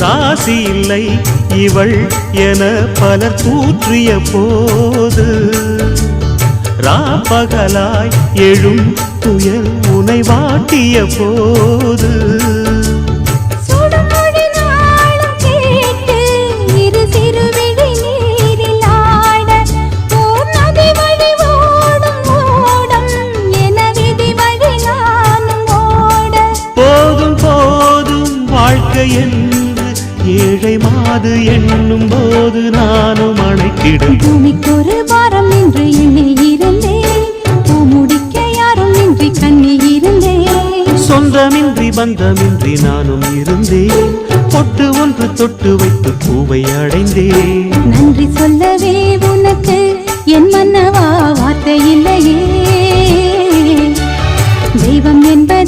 ராசி இல்லை இவள் என பலர் தூற்றிய போது ராப்பகலாய் எழும் துயல் உனை வாட்டிய போது. சுடுமொழி நாளும் கேட்டு இரு சிறுவிழி நீரில் ஆட ஓர் நதி வழி ஓடும் ஓடம் என ஏழை மாது எண்ணும் போது நானும் அணைக்கிடும் பூமிக்கொரு பாரம் என்று எண்ணி இருந்தேன் முடிக்க யாரும் இன்றி கண்ணி இருந்தேன் சொந்தமின்றி பந்தமின்றி நானும் இருந்தேன் பொட்டு ஒன்று தொட்டு வைத்து பூவை அடைந்தேன் நன்றி சொல்லவே உனக்கு என் மன்னவா வார்த்தை இல்லையே. தெய்வம் என்று